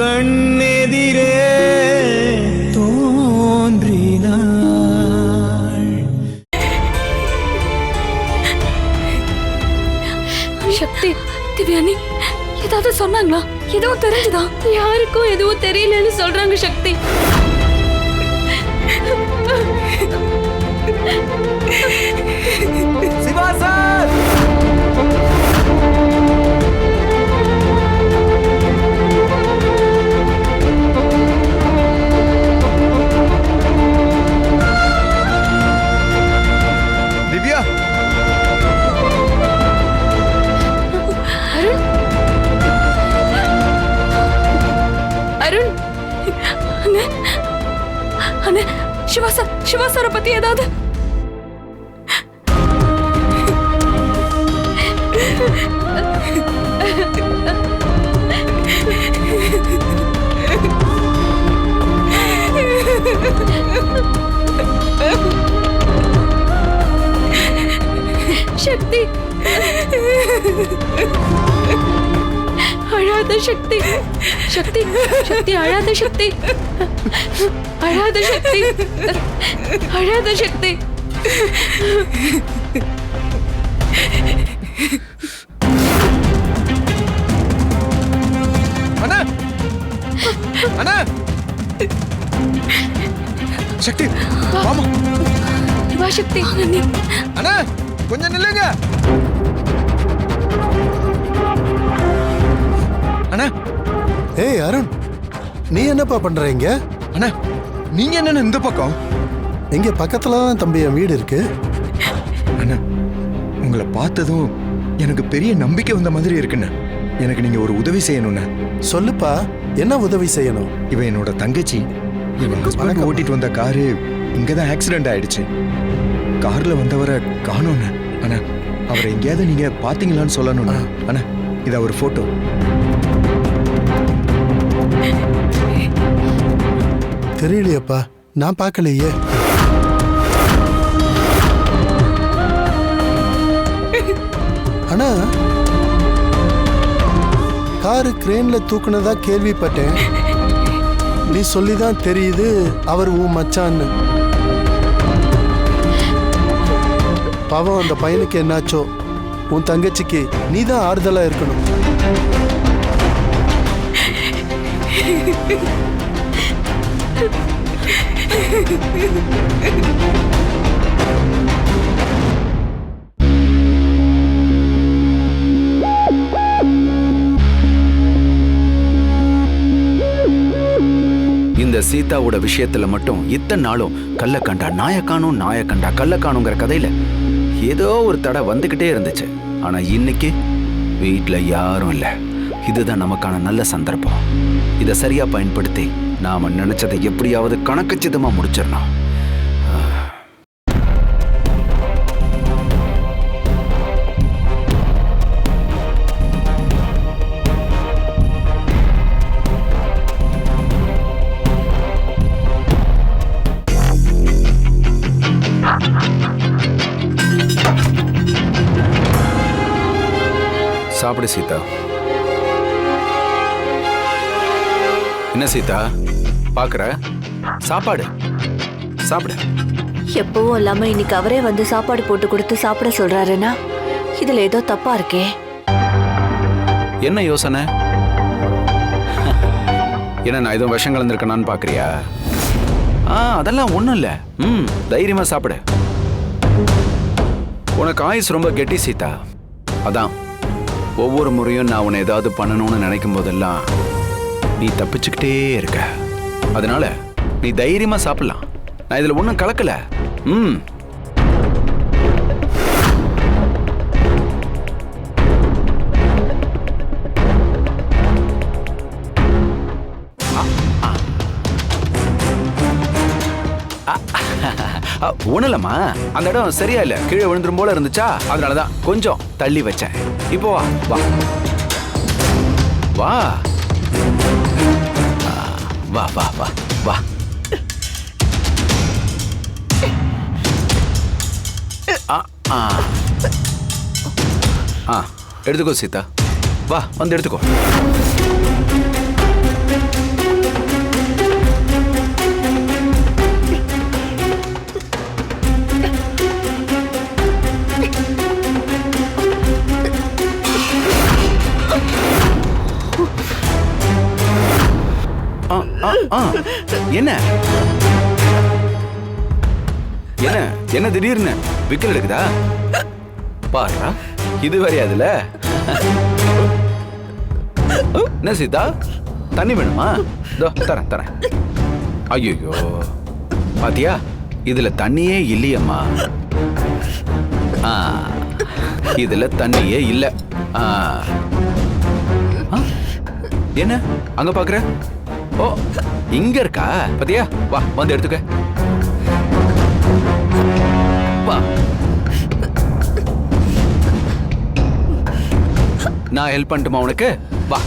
கண்ணெதிரே தோன்றினாள். சக்தி திவ்யானி ஏதாவது சொன்னாங்களா? எதுவும் தெரிஞ்சுதா? யாருக்கும் எதுவும் தெரியலன்னு சொல்றாங்க சக்தி. அருண். அண்ணே. அண்ணே சிவா சார் சிவா சாரை பத்தி ஏதாவது? சக்தி. அழாத சக்தி. சக்தி சக்தி அழாத சக்தி. அழாத சக்தி. அழாத சக்தி. அண்ணா! அண்ணா! சக்தி வாமா. வா சக்தி. அண்ணா கொஞ்சம் நில்லுங்க. அண்ணா. ஏய் அருண் நீ என்னப்பா பண்ற இங்க? அண்ணா நீங்க என்னண்ணா இந்த பக்கம்? இங்க பக்கத்துல தான் தம்பி என் வீடு இருக்கு. அண்ணா உங்களை பார்த்ததும் எனக்கு பெரிய நம்பிக்கை வந்த மாதிரி இருக்குண்ணா. எனக்கு நீங்க ஒரு உதவி செய்யணுண்ணா சொல்லுப்பா என்ன உதவி செய்யணும்? இவன் என்னோட தங்கச்சி. இவன் ஹஸ்பண்ட் ஓட்டிட்டு வந்த காரு இங்கதான் ஆக்சிடென்ட் ஆயிடுச்சு. கார்ல வந்தவரை காணோண்ண அண்ணா அவரை எங்கேயாவது நீங்க பாத்தீங்களான்னு சொல்லணும்ண்ணா. அண்ணா. இது அவர் போட்டோ தெரியலையப்பா நான் பார்க்கலையே. அண்ணா காரு கிரேன்ல தூக்குனதா கேள்விப்பட்டேன். நீ சொல்லிதான் தெரியுது அவர் உன் மச்சான்னு. பாவம் அந்த பையனுக்கு என்னாச்சோ. உன் தங்கச்சிக்கு நீ தான் ஆறுதலா இருக்கணும். இந்த சீதாவோட விஷயத்துல மட்டும் இத்தனை நாளும் கல்ல கண்டா நாய காணும் நாய கண்டா கல்ல காணுங்கிற கதையில ஏதோ ஒரு தடை வந்துகிட்டே இருந்துச்சு. ஆனா இன்னைக்கு வீட்டுல யாரும் இல்ல. இதுதான் நமக்கான நல்ல சந்தர்ப்பம். இதை சரியா பயன்படுத்தி நாம நினைச்சதை எப்படியாவது கணக்கச்சிதமா முடிச்சிடணும் சாப்பிடு சீதா. என்ன சீதா? பாக்குற? சாப்பாடு? சாப்பிடு. எப்பவும் இல்லாம இன்னைக்கு அவரே வந்து சாப்பாடு போட்டு கொடுத்து சாப்பிட சொல்றாருன்னா இதுல ஏதோ தப்பா இருக்கே. என்ன யோசனை? என்ன நான் எதுவும் விஷம் கலந்துருக்கேனான்னு பாக்குறியா? ஆ அதெல்லாம் ஒண்ணும் இல்ல. ம் தைரியமா சாப்பிடு. உனக்கு ஆயுஸ் ரொம்ப கெட்டி சீதா. அதான். ஒவ்வொரு முறையும் நான் உன்னை ஏதாவது பண்ணணும்னு நினைக்கும் போதெல்லாம் நீ தப்பிச்சுக்கிட்டே இருக்க. அதனால நீ தைரியமா சாப்பிடலாம். நான் இதுல ஒன்றும் கலக்கல. ம். அ, உணலம்மா. அந்த இடம் சரியா இல்ல. கீழே விழுந்துரும் போல இருந்துச்சா? அதனாலதான் கொஞ்சம் தள்ளி வச்சேன். இப்போ வா வா. வா. வா வா வா வா. ஆ, ஆ. எடுத்துக்கோ சீதா. வா வந்து எடுத்துக்கோ. என்ன? என்ன என்ன திடீர்னு? விக்கல் எடுக்குதா? பாருடா இது வரையாதுல என்ன சீதா? தண்ணி வேணுமா? இதோ தரேன் தரேன். ஐயோ பாத்தியா? இதுல தண்ணியே இல்லையம்மா. ஆ இதுல தண்ணியே இல்ல. ஆ. ஆ, என்ன? அங்க பாக்குற? ஓ இங்க இருக்கா? பத்தியா? வா வந்து எடுத்துக்க. வா. நான் ஹெல்ப் பண்ணட்டுமா உனக்கு? வா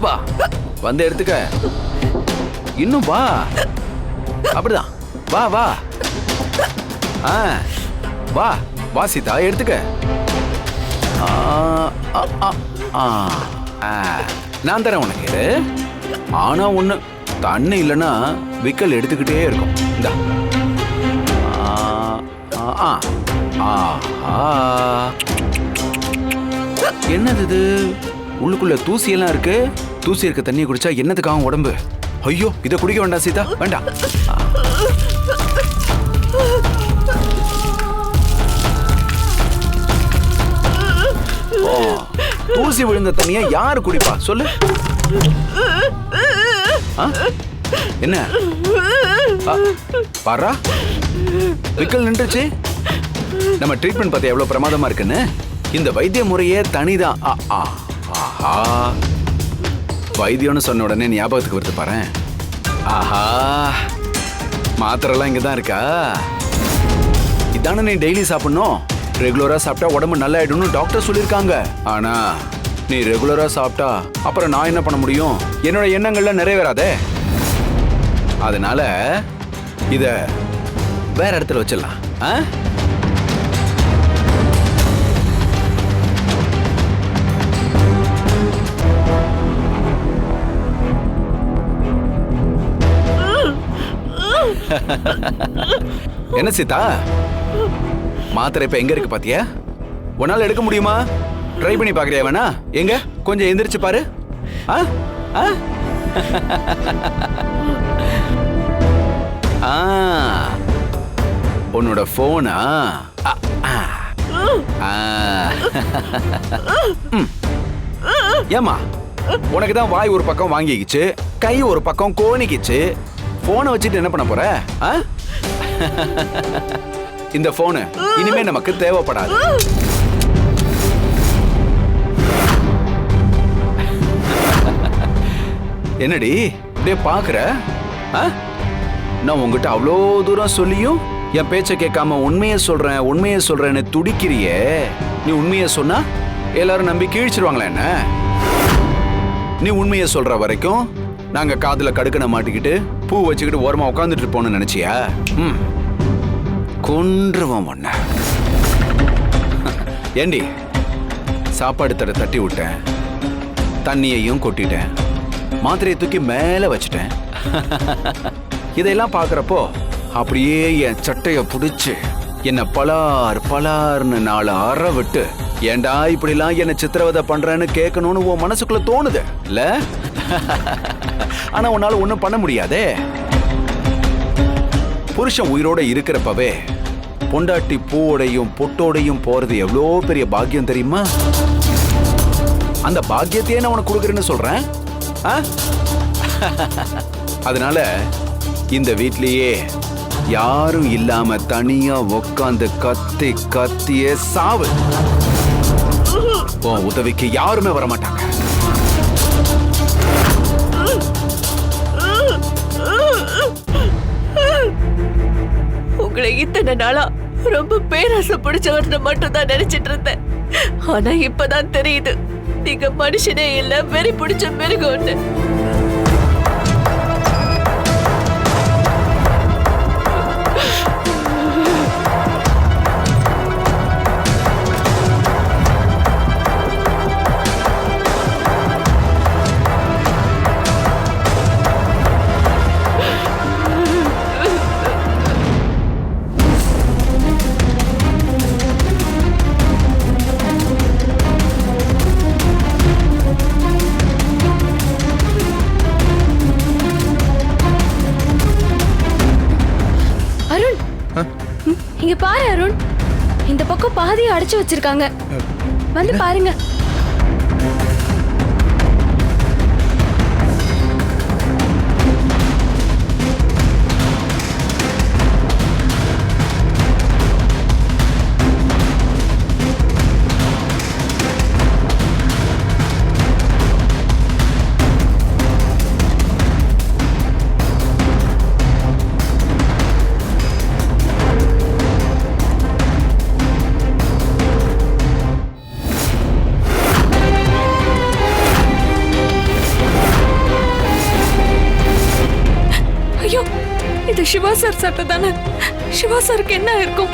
வா. வந்து எடுத்துக்க. இன்னும் வா. அப்படிதான். வா வா. ஆ வா வா சீதா எடுத்துக்க. ஆ, ஆ, ஆ. நான் தரேன் உனக்கு. ஆனா ஒண்ணு தண்ணி இல்லைன்னா விக்கல் எடுத்துக்கிட்டே இருக்கும். இந்தா. என்னது இது? உள்ளுக்குள்ள தூசி எல்லாம் இருக்கு. தூசி இருக்க தண்ணியை குடிச்சா என்னதுக்காக உடம்பு? ஐயோ இதை குடிக்க வேண்டாம் சீதா. வேண்டாம் ஓ, தூசி விழுந்த தண்ணியை யாரு குடிப்பா? சொல்லு. என்ன? பாரா? விக்கல் நின்றுச்சு. நம்ம ட்ரீட்மெண்ட் பார்த்தா எவ்வளவு பிரமாதமா இருக்குன்னு? இந்த வைத்திய முறையே தனிதான். ஆ, ஆ, ஆஹா. வைத்தியம்னு சொன்ன உடனே ஞாபகத்துக்கு வருது பாரேன். ஆஹா. மாத்திரைலாம் இங்கே தான் இருக்கா? இதானே நீ டெய்லி சாப்பிடணும்? ரெகுலரா சாப்பிட்டா உடம்பு நல்லா ஆயிடும்னு டாக்டர் சொல்லியிருக்காங்க. ஆனா நீ ரெகுலரா சாப்பிட்டா அப்புறம் நான் என்ன பண்ண முடியும்? என்னோட எண்ணங்கள்லாம் நிறைவேறாதே? அதனால இத வேற இடத்துல வச்சிடலாம். ஆ? என்ன சீதா? மாத்திரை இப்ப எங்க இருக்கு பாத்தியா? உன்னால எடுக்க முடியுமா? ட்ரை பண்ணி பாக்குறியா வேணா? எங்க? கொஞ்சம் எந்திரிச்சு பாரு. ஆ? ஆ? ஆ. உன்னோட போனா ஏமா உனக்கு தான் வாய் ஒரு பக்கம் வாங்கிக்கிச்சு கை ஒரு பக்கம் கோணிக்கிச்சு. போனை வச்சுட்டு என்ன பண்ண போற? ஆ? இந்த போனு இனிமே நமக்கு தேவைப்படாது. என்னடி? இப்படியே பாக்குற ஆ? நான் உங்ககிட்ட அவ்வளோ தூரம் சொல்லியும் என் பேச்ச கேட்காம உண்மையை சொல்றேன் உண்மையை சொல்றேன்னு துடிக்கிறியே. நீ உண்மையை சொன்னா எல்லாரும் நம்பி கீழ்ச்சிருவாங்களா என்ன? நீ உண்மையை சொல்ற வரைக்கும் நாங்க காதுல கடுக்கனை மாட்டிக்கிட்டு பூ வச்சுக்கிட்டு ஓரமா உட்காந்துட்டு இருப்போம்னு நினைச்சியா? ம். கொன்றுவோம் ஒன்ன ஏண்டி? சாப்பாடு தர தட்டி விட்டேன். தண்ணியையும் கொட்டிட்டேன். மாத்திரையை தூக்கி மேல வச்சுட்டேன். இதையெல்லாம் பாக்குறப்போ அப்படியே என் சட்டைய புடிச்சு என்ன பலார் பலார்னு நாலு அற விட்டு இப்படி இப்படிலாம் என்ன சித்திரவதை பண்றேன்னு கேட்கணும்னு உன் மனசுக்குள்ள தோணுது? இல்ல? ஆனா உன்னால ஒண்ணும் பண்ண முடியாதே. புருஷன் உயிரோட இருக்கிறப்பவே பொண்டாட்டி பூவோடையும் பொட்டோடையும் போறது எவ்வளோ பெரிய பாக்கியம் தெரியுமா? அந்த பாக்கியத்தையே நான் உனக்கு கொடுக்குறேன்னு சொல்றேன். அதனால இந்த வீட்லயே யாரும் இல்லாம தனியா உக்காந்து கத்தி கத்தியே சாவு. உன் உதவிக்கு யாருமே வர மாட்டாங்க உங்களை இத்தனை நாளா ரொம்ப பேராசை பிடிச்சவர்னு மட்டும் தான் நினைச்சிட்டு இருந்தேன். ஆனா இப்பதான் தெரியுது. நீங்க மனுஷனே இல்ல வெறி பிடிச்ச மிருகம்னு. இங்க பாரு அருண். இந்த பக்கம் பாதியை அடைச்சு வச்சிருக்காங்க. வந்து பாருங்க. சிவா சார் சட்டை தானே சிவா சாருக்கு என்ன இருக்கும்?